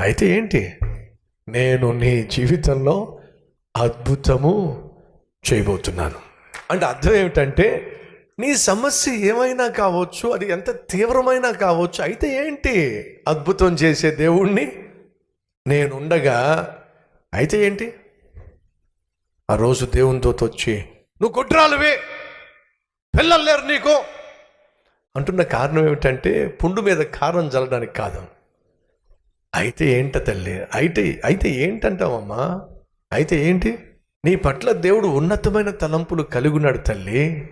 అయితే ఏంటి? నేను నీ జీవితంలో అద్భుతము చేయబోతున్నాను. అంటే అర్థం ఏమిటంటే నీ సమస్య ఏమైనా కావచ్చు అది ఎంత తీవ్రమైనా కావచ్చు అయితే ఏంటి అద్భుతం చేసే దేవుణ్ణి నేనుండగా అయితే ఏంటి? ఆ రోజు దేవునితో వచ్చి నువ్వు గుడ్రాలువే పిల్లలు లేరు నీకు. అంటున్న కారణం ఏమిటంటే పుండు మీద కారం జల్లడానికి కాదు. అయితే ఏంట తల్లి? అయితే అయితే ఏంటంటావమ్మా? అయితే ఏంటి? నీ పట్ల దేవుడు ఉన్నతమైన తలంపులు కలుగున్నాడు తల్లి.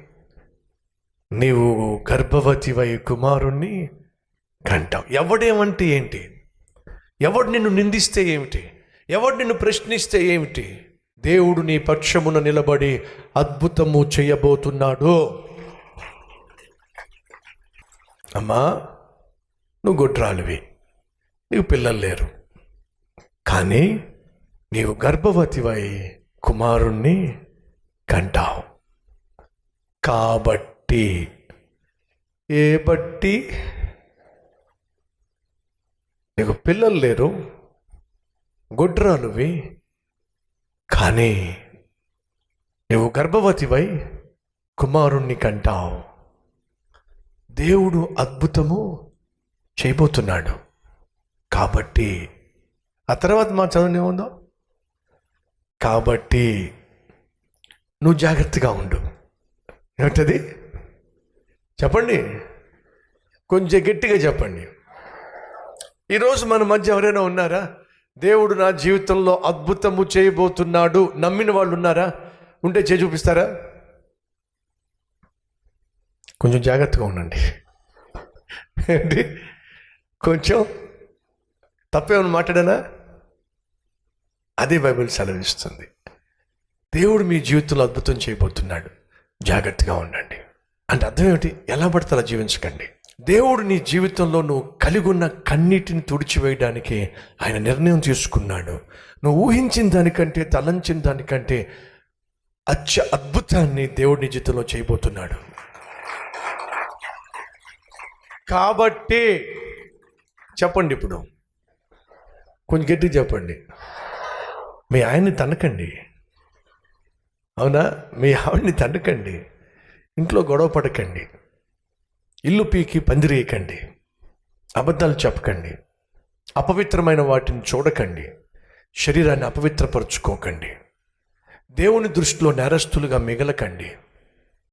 నీవు గర్భవతివై కుమారుణ్ణి కంటావు. ఎవడేమంటే ఏంటి? ఎవడు నిన్ను నిందిస్తే ఏమిటి? ఎవడు నిన్ను ప్రశ్నిస్తే ఏమిటి? దేవుడు నీ పక్షమున నిలబడి అద్భుతము చేయబోతున్నాడు. అమ్మా నువ్వు గొడ్రాలివి. నీకు పిల్లలు లేరు. కానీ నీవు గర్భవతివై కుమారుణ్ణి కంటావు. కాబట్టి ఏ బట్టి నీకు పిల్లలు లేరు గొడ్రాలువి కానీ నువ్వు గర్భవతివై కుమారుణ్ణి కంటావు. దేవుడు అద్భుతము చేయబోతున్నాడు. కాబట్టి ఆ తర్వాత మా చదువు కాబట్టి నువ్వు జాగ్రత్తగా ఉండు. ఏమిటది? చెప్పండి. కొంచెం గట్టిగా చెప్పండి. ఈరోజు మన మధ్య ఎవరైనా ఉన్నారా? దేవుడు నా జీవితంలో అద్భుతము చేయబోతున్నాడు. నమ్మిన వాళ్ళు ఉన్నారా? ఉంటే చేయి చూపిస్తారా? కొంచెం జాగ్రత్తగా ఉండండి. ఏంటి? కొంచెం తప్పేమని మాట్లాడానా? అదే బైబిల్ సెలవిస్తుంది. దేవుడు మీ జీవితంలో అద్భుతం చేయబోతున్నాడు. జాగ్రత్తగా ఉండండి. అంటే అర్థం ఏమిటి? ఎలా పడితే అలా జీవించకండి. దేవుడు నీ జీవితంలో నువ్వు కలిగి ఉన్న కన్నీటిని తుడిచివేయడానికి ఆయన నిర్ణయం తీసుకున్నాడు. నువ్వు ఊహించిన దానికంటే తలంచిన దానికంటే అచ్చ అద్భుతాన్ని దేవుడి నీ జీవితంలో చేయబోతున్నాడు. కాబట్టి చెప్పండి ఇప్పుడు. కొంచెం గట్టిగా చెప్పండి. మీ ఆయన్ని తనకండి అవునా? మీ ఆవిడ్ని తనకండి ఇంట్లో గొడవ పడకండి. ఇల్లు పీకి పందిరేయకండి. అబద్ధాలు చెప్పకండి. అపవిత్రమైన వాటిని చూడకండి. శరీరాన్ని అపవిత్రపరుచుకోకండి. దేవుని దృష్టిలో నేరస్తులుగా మిగలకండి.